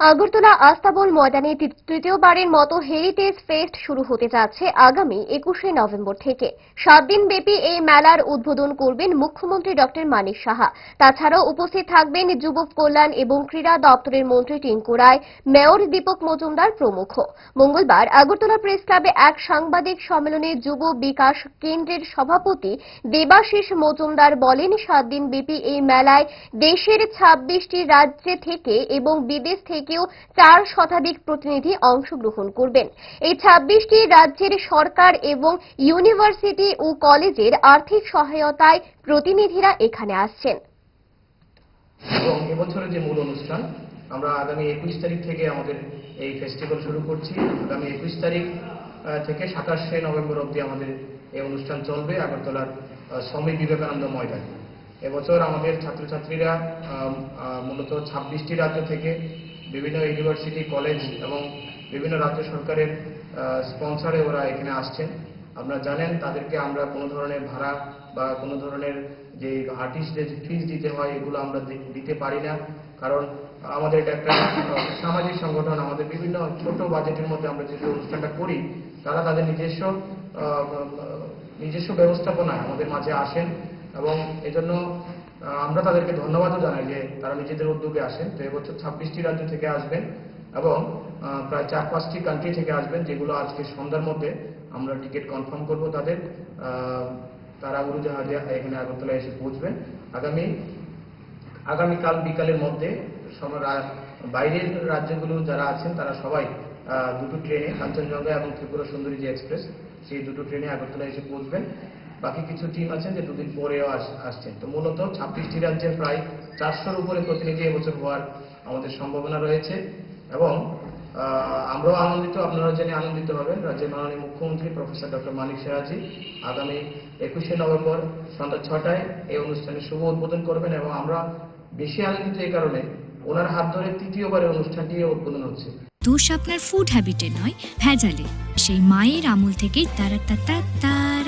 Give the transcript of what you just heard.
আগরতলা আস্তাবল ময়দানে তৃতীয়বারের মতো হেরিটেজ ফেস্ট শুরু হতে যাচ্ছে আগামী একুশে নভেম্বর থেকে। সাত দিন ব্যাপী এই মেলার উদ্বোধন করবেন মুখ্যমন্ত্রী ডক্টর মানিক সাহা। তাছাড়াও উপস্থিত থাকবেন যুব কল্যাণ এবং ক্রীড়া দপ্তরের মন্ত্রী টিঙ্কু রায়, মেয়র দীপক মজুমদার প্রমুখ। মঙ্গলবার আগরতলা প্রেস ক্লাবে এক সাংবাদিক সম্মেলনে যুব বিকাশ কেন্দ্রের সভাপতি দেবাশিস মজুমদার বলেন, সাত দিন ব্যাপী এই মেলায় দেশের ছাব্বিশটি রাজ্যে থেকে এবং বিদেশ থেকেও চার শতাধিক প্রতিনিধি অংশগ্রহণ করবেন। এই ছাব্বিশটি রাজ্যের সরকার এবং ইউনিভার্সিটি ও কলেজের আর্থিক সহায়তায় প্রতিনিধিরা এখানে আসছেন। এবং এবছরের যে মূল অনুষ্ঠান, আমরা আগামী একুশ তারিখ থেকে আমাদের এই ফেস্টিভ্যাল শুরু করছি। আগামী একুশ তারিখ থেকে সাতাশে নভেম্বর অবধি আমাদের এই অনুষ্ঠান চলবে আগরতলার স্বামী বিবেকানন্দ ময়দানে। এবছর আমাদের ছাত্রছাত্রীরা মূলত ছাব্বিশটি রাজ্য থেকে বিভিন্ন ইউনিভার্সিটি কলেজ এবং বিভিন্ন রাজ্য সরকারের স্পন্সরে ওরা এখানে আসছেন। আপনারা জানেন, তাদেরকে আমরা কোনো ধরনের ভাড়া বা কোনো ধরনের যে আর্টিস্টদের ফিস দিতে হয়, এগুলো আমরা দিতে পারি না। কারণ আমাদের এটা একটা সামাজিক সংগঠন, আমাদের বিভিন্ন ছোট বাজেটের মধ্যে আমরা যে অনুষ্ঠানটা করি, তারা তাদের নিজস্ব নিজস্ব ব্যবস্থাপনায় আমাদের মাঝে আসেন এবং এজন্য আমরা তাদেরকে ধন্যবাদও জানাই যে তারা নিজেদের উদ্যোগে আসেন। তো এবছর ছাব্বিশটি রাজ্য থেকে আসবেন এবং প্রায় চার পাঁচটি কান্ট্রি থেকে আসবেন, যেগুলো আজকে সন্ধ্যার মধ্যে আমরা টিকিট কনফার্ম করব তাদের। তারা উড়োজাহাজে এখানে আগরতলা এসে পৌঁছবেন। আগামী আগামীকাল বিকালের মধ্যে বাইরের রাজ্যগুলো যারা আছেন, তারা সবাই দুটো ট্রেনে, কাঞ্চনজঙ্ঘা এবং ত্রিপুরা সুন্দরী যে এক্সপ্রেস, সেই দুটো ট্রেনে আগরতলা এসে পৌঁছবেন। বাকি কিছু টিম আছেন যে দুদিন পরেও আস- আসছেন তো মূলত ছাব্বিশটি রাজ্যের প্রায় চারশোর উপরে প্রতিনিধি এবছর হওয়ার আমাদের সম্ভাবনা রয়েছে এবং আমরাও আনন্দিত আপনারা জেনে আনন্দিত হবেন। রাজ্যের মাননীয় মুখ্যমন্ত্রী প্রফেসর ডক্টর মানিক সাহাজি আগামী একুশে নভেম্বর সন্ধ্যা ছটায় এই অনুষ্ঠানের শুভ উদ্বোধন করবেন এবং আমরা বেশি আনন্দিত এই কারণে ওনার হাত ধরে তৃতীয়বারের অনুষ্ঠানটি উদ্বোধন হচ্ছে। দোষ আপনার ফুড হ্যাবিটে নয়, ভেজালে। সেই মায়ের আমল থেকে তারা তা তারা